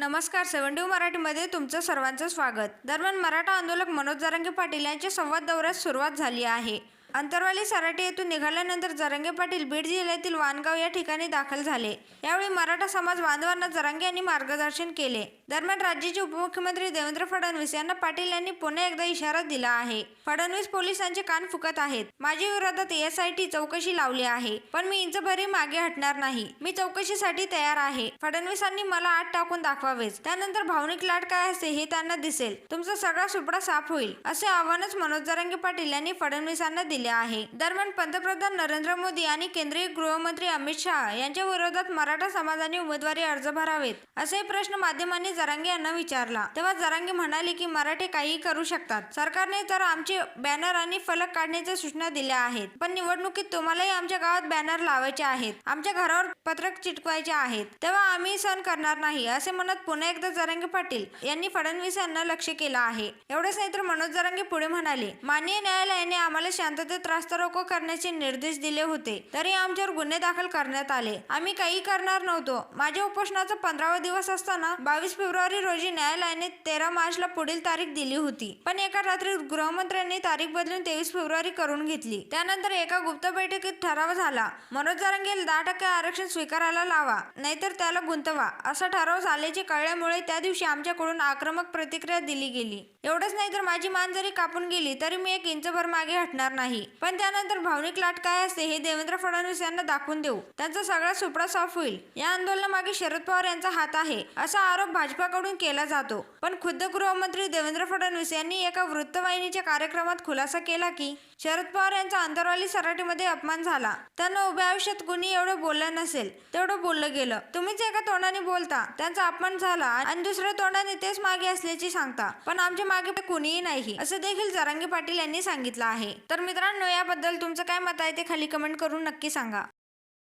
नमस्कार सेव्हन्टी मराठीमध्ये तुमचं सर्वांचं स्वागत. दरम्यान मराठा आंदोलक मनोज जरंगे पाटील यांच्या संवाद दौऱ्यास सुरुवात झाली आहे. अंतरवाली सराटी येथून निघाल्यानंतर जरंगे पाटील बीड जिल्ह्यातील वानगाव या ठिकाणी दाखल झाले. यावेळी मराठा समाज बांधवांना जरांगे यांनी मार्गदर्शन केले. दरम्यान राज्याचे उपमुख्यमंत्री देवेंद्र फडणवीस यांना पाटील यांनी पुन्हा एकदा इशारा दिला आहे. फडणवीस पोलिसांचे कान फुकत आहेत. माझ्या विरोधात एसआयटी चौकशी लावली आहे. पण मी इंचभरी मागे हटणार नाही. मी चौकशीसाठी तयार आहे. फडणवीसांनी मला आत टाकून दाखवावेच. त्यानंतर भावनिक लाट काय असते हे त्यांना दिसेल. तुमचा सगळा सुपडा साफ होईल असे आव्हानच मनोज जरांगे पाटील यांनी फडणवीसांना दिले आहे. दरम्यान पंतप्रधान नरेंद्र मोदी आणि केंद्रीय गृहमंत्री अमित शहा यांच्या विरोधात मराठा समाजाने उमेदवारी अर्ज भरावेत असे प्रश्न माध्यमांनी जरांगे यांना विचारला. तेव्हा जरांगे म्हणाले की मराठे काहीही करू शकतात. सरकारने तर आमचे बॅनर आणि फलक काढण्याच्या सूचना दिल्या आहेत. पण निवडणुकीत तुम्हालाही आमच्या गावात बॅनर लावायचे आहेत. आमच्या घरावर पत्रक चिटकवायचे आहेत. तेव्हा आम्ही सण करणार नाही असे म्हणत पुन्हा एकदा जरांगे पाटील यांनी फडणवीस यांना लक्ष केलं आहे. एवढेच नाही तर मनोज जरांगे पुढे म्हणाले माननीय न्यायालयाने आम्हाला शांततेत रास्ता रोको करण्याचे निर्देश दिले होते. तरी आमच्यावर गुन्हे दाखल करण्यात आले. आम्ही काही करणार नव्हतो. माझ्या उपोषणाचा पंधरावा दिवस असताना बावीस फेब्रुवारी फेब्रुवारी रोजी न्यायालयाने तेरा मार्चला पुढील तारीख दिली होती. पण एका रात्री गृहमंत्र्यांनी तारीख बदलून तेवीस फेब्रुवारी करून घेतली. त्यानंतर एका गुप्त बैठकीत ठराव झाला मनोज जरांगेला दहा टक्के आरक्षण स्वीकारायला लावा नाहीतर त्याला गुंतवा असा ठराव झाल्याचे कळल्यामुळे त्या दिवशी आमच्याकडून आक्रमक प्रतिक्रिया दिली गेली. एवढंच नाही तर माझी मान जरी कापून गेली तरी मी एक इंचभर मागे हटणार नाही. पण त्यानंतर भावनिक लाट काय असते हे देवेंद्र फडणवीस यांना दाखवून देऊ. त्यांचा सगळा सुपडा साफ होईल. या आंदोलनामागे शरद पवार यांचा हात आहे असा आरोप भाजपाकडून केला जातो. पण खुद्द गृहमंत्री देवेंद्र फडणवीस यांनी एका वृत्तवाहिनीच्या कार्यक्रमात खुलासा केला की शरद पवार यांचा अंतरवाली सराटीमध्ये अपमान झाला. त्यांना उभ्या आयुष्यात कुणी एवढं बोललं नसेल. तेवढं बोललं गेलं. तुम्हीच एका तोंडाने बोलता त्यांचा अपमान झाला आणि दुसऱ्या तोंडाने तेच मागे असल्याचे सांगता. पण आमच्या मागे कुणीही नाही असं देखील जरांगे पाटील यांनी सांगितलं आहे. तर मित्रांनो याबद्दल तुमचं काय मत आहे ते खाली कमेंट करून नक्की सांगा.